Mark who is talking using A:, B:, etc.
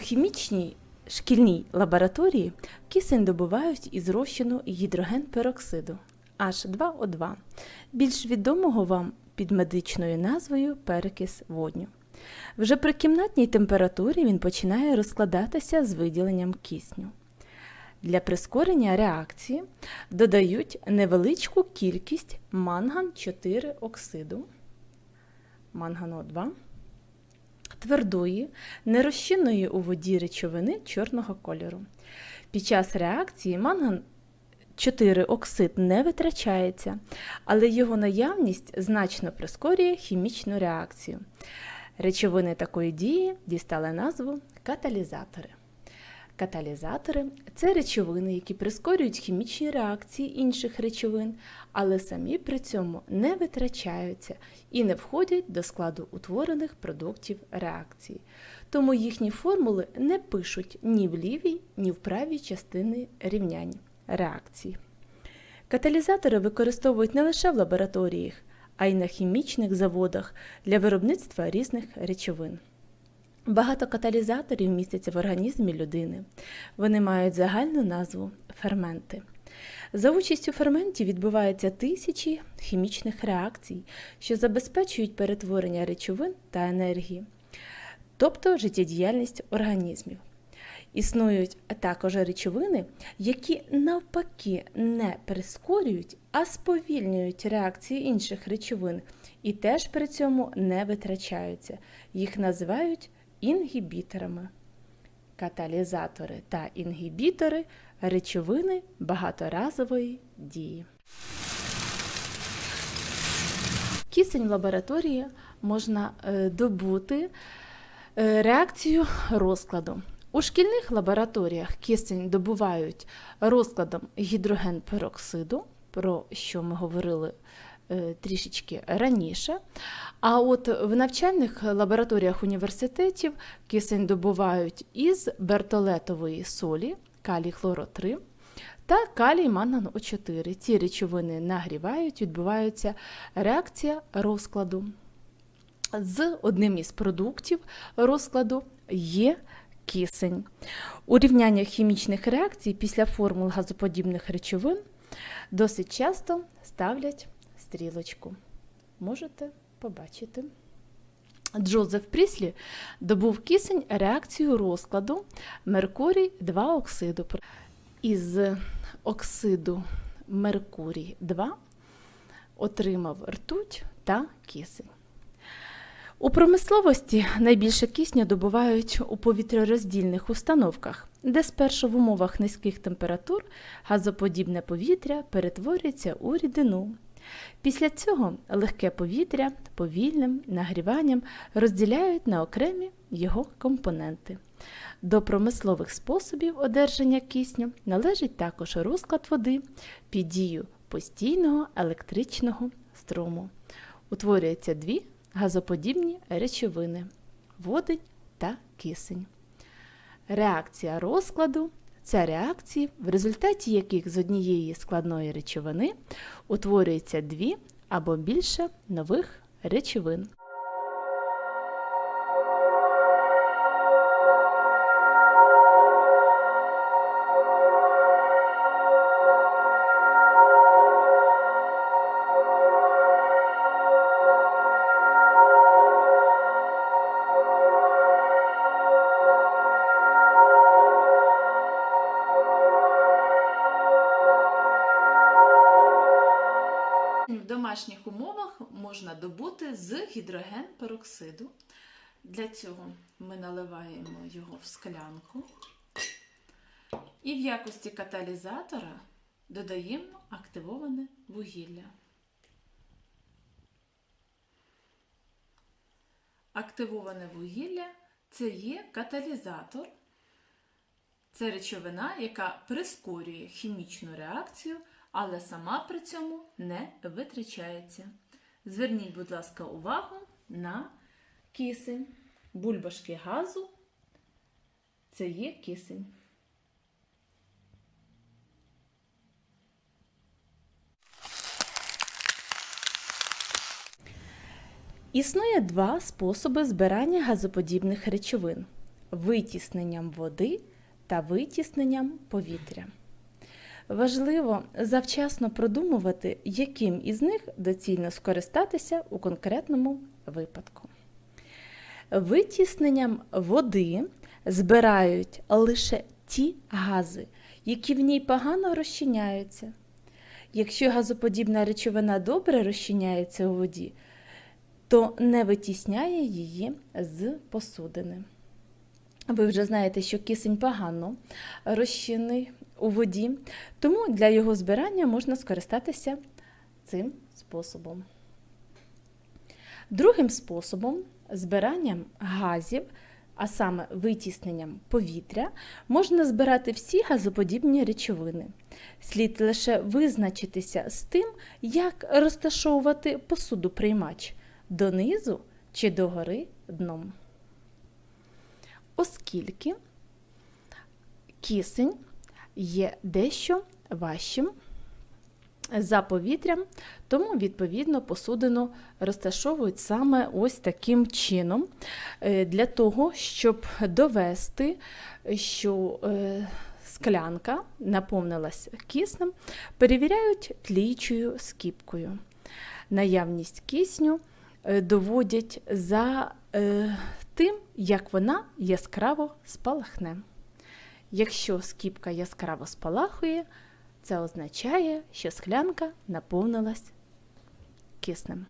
A: хімічній шкільній лабораторії кисень добувають із розчину гідрогенпероксиду H2O2, більш відомого вам під медичною назвою перекис водню. Вже при кімнатній температурі він починає розкладатися з виділенням кисню. Для прискорення реакції додають невеличку кількість манган-4 оксиду, мангану 2 твердої, нерозчинної у воді речовини чорного кольору. Під час реакції манган 4 оксид не витрачається, але його наявність значно прискорює хімічну реакцію. Речовини такої дії дістали назву каталізатори. Каталізатори це речовини, які прискорюють хімічні реакції інших речовин, але самі при цьому не витрачаються і не входять до складу утворених продуктів реакції. Тому їхні формули не пишуть ні в лівій, ні в правій частини рівнянь реакції. Каталізатори використовують не лише в лабораторіях, а й на хімічних заводах для виробництва різних речовин. Багато каталізаторів містяться в організмі людини. Вони мають загальну назву ферменти. За участю ферментів відбуваються тисячі хімічних реакцій, що забезпечують перетворення речовин та енергії, тобто життєдіяльність організмів. Існують також речовини, які навпаки не прискорюють, а сповільнюють реакції інших речовин і теж при цьому не витрачаються. Їх називають інгібіторами. Каталізатори та інгібітори речовини багаторазової дії. Кисень в лабораторії можна е, добути е, реакцію розкладу. У шкільних лабораторіях кисень добувають розкладом гідрогенпероксиду, про що ми говорили трішечки раніше. А от в навчальних лабораторіях університетів кисень добувають із бертолетової солі, калій хлоро 3 та калій манган О4. Ці речовини нагрівають, відбувається реакція розкладу. З одним із продуктів розкладу є кисень. У рівняннях хімічних реакцій після формул газоподібних речовин досить часто ставлять стрілочку. Можете побачити. Джозеф Пріслі добув кисень реакцію розкладу Меркурій 2 оксиду. Із оксиду Меркурій 2 отримав ртуть та кисень. У промисловості найбільше кисню добувають у повітряроздільних установках, де спершу в умовах низьких температур газоподібне повітря перетворюється у рідину. Після цього легке повітря повільним нагріванням розділяють на окремі його компоненти. До промислових способів одержання кисню належить також розклад води під дію постійного електричного струму. Утворюються дві газоподібні речовини водень та кисень. Реакція розкладу це реакції, в результаті яких з однієї складної речовини утворюється дві або більше нових речовин. Домашніх умовах можна добути з гідрогенпероксиду. Для цього ми наливаємо його в склянку і в якості каталізатора додаємо активоване вугілля. Активоване вугілля це є каталізатор. Це речовина, яка прискорює хімічну реакцію, але сама при цьому не витрачається. Зверніть, будь ласка, увагу на кисень. Бульбашки газу це є кисень. Існує два способи збирання газоподібних речовин. витісненням води та витісненням повітря. Важливо завчасно продумувати, яким із них доцільно скористатися у конкретному випадку. Витісненням води збирають лише ті гази, які в ній погано розчиняються. Якщо газоподібна речовина добре розчиняється у воді, то не витісняє її з посудини. Ви вже знаєте, що кисень погано розчинний у воді, тому для його збирання можна скористатися цим способом. Другим способом збиранням газів, а саме витісненням повітря, можна збирати всі газоподібні речовини. Слід лише визначитися з тим, як розташовувати посудоприймач донизу чи догори дном. Оскільки кисень є дещо важчим за повітрям, тому, відповідно, посудину розташовують саме ось таким чином, е, для того, щоб довести, що е, склянка наповнилась киснем, перевіряють тлічою скіпкою. Наявність кисню е, доводять за тим, як вона яскраво спалахне. Якщо скіпка яскраво спалахує, це означає, що склянка наповнилась киснем.